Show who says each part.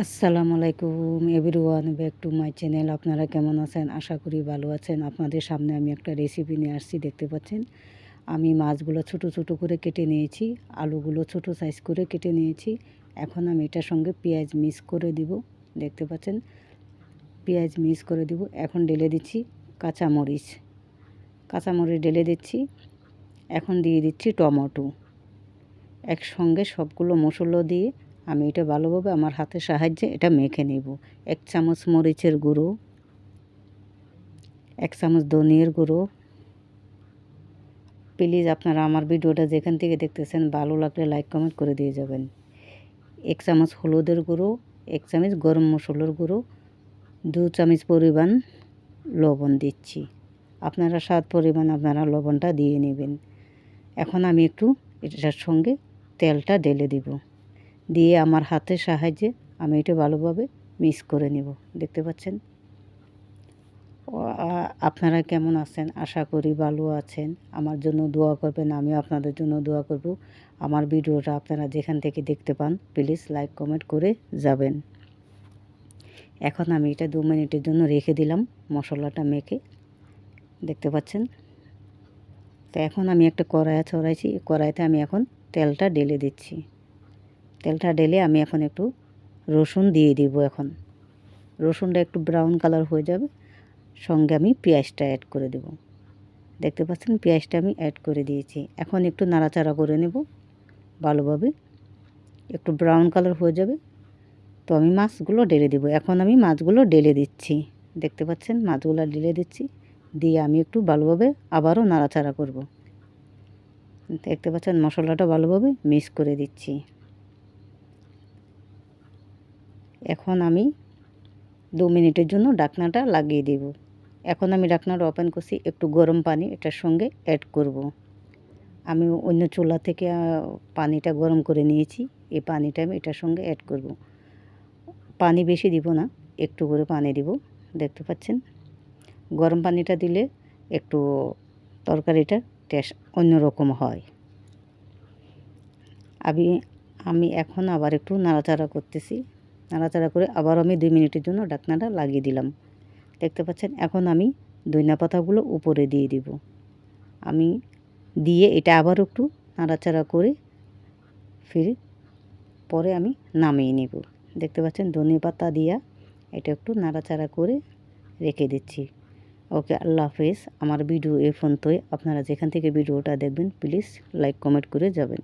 Speaker 1: আসসালামু আলাইকুম everyone, back to my channel. আপনারা কেমন আছেন? আশা করি ভালো আছেন। আপনাদের সামনে আমি একটা রেসিপি নিয়ে আসছি, দেখতে পাচ্ছেন? আমি মাছগুলো ছোট ছোট করে কেটে নিয়েছি, আলুগুলো ছোট সাইজ করে কেটে নিয়েছি। এখন আমি এটার সঙ্গে পেঁয়াজ মিক্স করে দিব, দেখতে পাচ্ছেন? পেঁয়াজ মিক্স করে দিব। এখন ঢেলে দিচ্ছি কাঁচামরিচ। কাঁচামরিচ ঢেলে দিচ্ছি। এখন দিয়ে দিচ্ছি টমেটো। একসঙ্গে সবগুলো মশলা দিয়ে আমি এটা ভালোভাবে আমার হাতের সাহায্যে এটা মেখে নেব। এক চামচ মরিচের গুঁড়ো, এক চামচ ধনিয়ার গুঁড়ো। প্লিজ আপনারা আমার ভিডিওটা যেখান থেকে দেখতেছেন ভালো লাগলে লাইক, কমেন্ট করে দিয়ে যাবেন। এক চামচ হলুদের গুঁড়ো, এক চামচ গরম মশলার গুঁড়ো, দু চামচ পরিমাণ লবণ দিচ্ছি। আপনারা স্বাদ পরিমাণ আপনারা লবণটা দিয়ে নেবেন। এখন আমি একটু এটার সঙ্গে তেলটা ঢেলে দিব। দিয়ে আমার হাতের সাহায্যে আমি এটা ভালোভাবে মিক্স করে নেব। দেখতে পাচ্ছেন? আপনারা কেমন আছেন? আশা করি ভালো আছেন। আমার জন্য দোয়া করবেন, আমিও আপনাদের জন্য দোয়া করব। আমার ভিডিওটা আপনারা যেখান থেকে দেখতে পান, প্লিজ লাইক, কমেন্ট করে যাবেন। এখন আমি এটা দু মিনিটের জন্য রেখে দিলাম মশলাটা মেখে। দেখতে পাচ্ছেন? তো এখন আমি একটা কড়াইয়া ছড়াইছি। কড়াইতে আমি এখন তেলটা ঢেলে দিচ্ছি। তেলটা ঢেলে আমি এখন একটু রসুন দিয়ে দিব এখন। রসুনটা একটু ব্রাউন কালার হয়ে যাবে। সঙ্গে আমি পেঁয়াজটা অ্যাড করে দেব। দেখতে পাচ্ছেন পেঁয়াজটা আমি অ্যাড করে দিয়েছি। এখন একটু নাড়াচাড়া করে নেব। ভালোভাবে একটু ব্রাউন কালার হয়ে যাবে। তো আমি মাছগুলো ঢেলে দেবো। এখন আমি মাছগুলো ঢেলে দিচ্ছি। দেখতে পাচ্ছেন মাছগুলো ঢেলে দিচ্ছি। দিয়ে আমি একটু ভালোভাবে আবারও নাড়াচাড়া করব। দেখতে পাচ্ছেন মশলাটা ভালোভাবে মিক্স করে দিচ্ছি। এখন আমি দু মিনিটের জন্য ডাকনাটা লাগিয়ে দেব এখন আমি ডাকনাটা ওপেন করছি, একটু গরম পানি এটার সঙ্গে অ্যাড করব। আমি অন্য চুলা থেকে পানিটা গরম করে নিয়েছি, এই পানিটা আমি এটার সঙ্গে অ্যাড করব। পানি বেশি দিব না, একটু করে পানি দিব, দেখতে পাচ্ছেন গরম পানিটা দিলে একটু তরকারিটা টেস্ট অন্যরকম হয় আমি আমি এখন আবার একটু নাড়াচাড়া করতেছি নাড়াচাড়া করে আবার আমি দুই মিনিটের জন্য ডাকনাটা লাগিয়ে দিলাম। দেখতে পাচ্ছেন, এখন আমি দইনা পাতাগুলো উপরে দিয়ে দিব। আমি দিয়ে এটা আবার একটু নাড়াচাড়া করে ফির পরে আমি নামিয়ে নেব। দেখতে পাচ্ছেন, ধনে পাতা দিয়া এটা একটু নাড়াচাড়া করে রেখে দিচ্ছি। ওকে, আল্লাহ হাফেজ। আমার ভিডিও এ ফোন তো আপনারা যেখান থেকে ভিডিওটা দেখবেন, প্লিজ লাইক, কমেন্ট করে যাবেন।